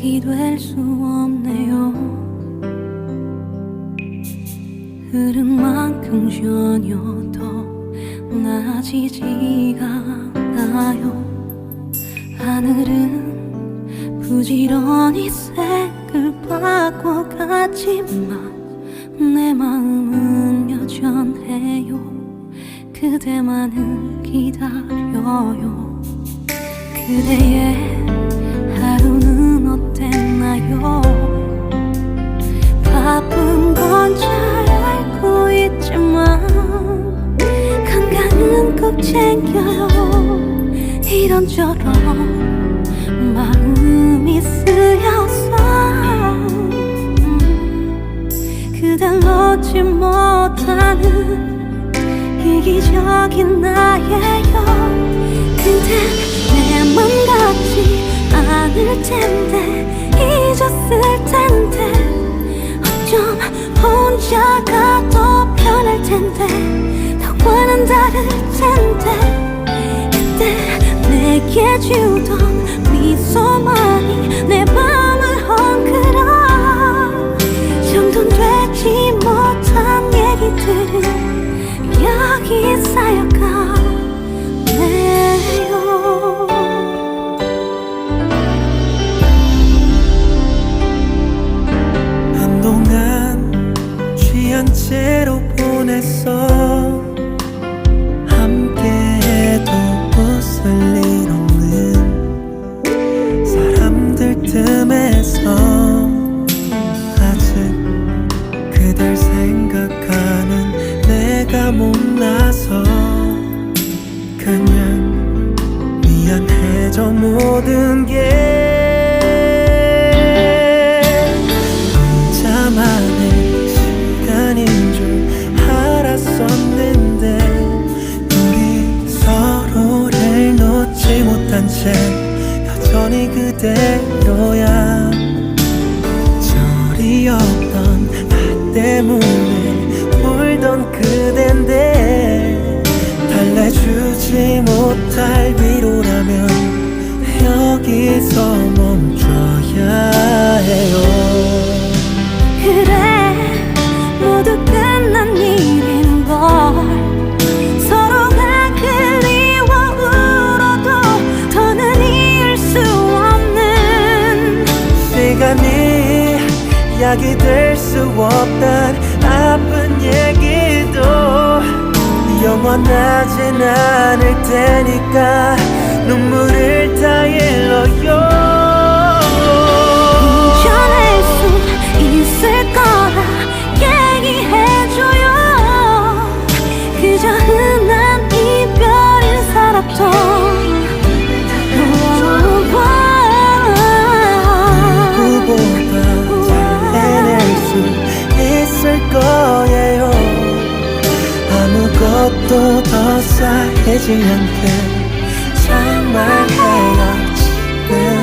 약이 될 수 없네요. 흐른 만큼 전혀 더 나아지지가 않아요. 하늘은 부지런히 색을 바꿔갔지만 내 마음은 여전해요. 그대만을 기다려요. 그대의 어땠나요. 바쁜 건 잘 알고 있지만 건강은 꼭 챙겨요. 이런저런 마음이 쓰여서 음, 그댈 놓지 못하는 이기적인 나예요. 근데 내 맘 같지 않을 텐데 혼자가 더 편할 텐데 너와는 다를 텐데. 그때 내게 주던 미소만이 내 맘을 헝클어. 정돈 되지 못한 얘기들은 여기 쌓여 채로 보냈어. 함께해도 웃을 일 없는 사람들 틈에서 아직 그댈 생각하는 내가 못나서 그대로야 절이 없던 나 때문에 울던 그댄 약이 될 수 없단 아픈 얘기도 영원하진 않을 테니까 눈물을 다 일러요 더싸해지는듯 정말 헤어지는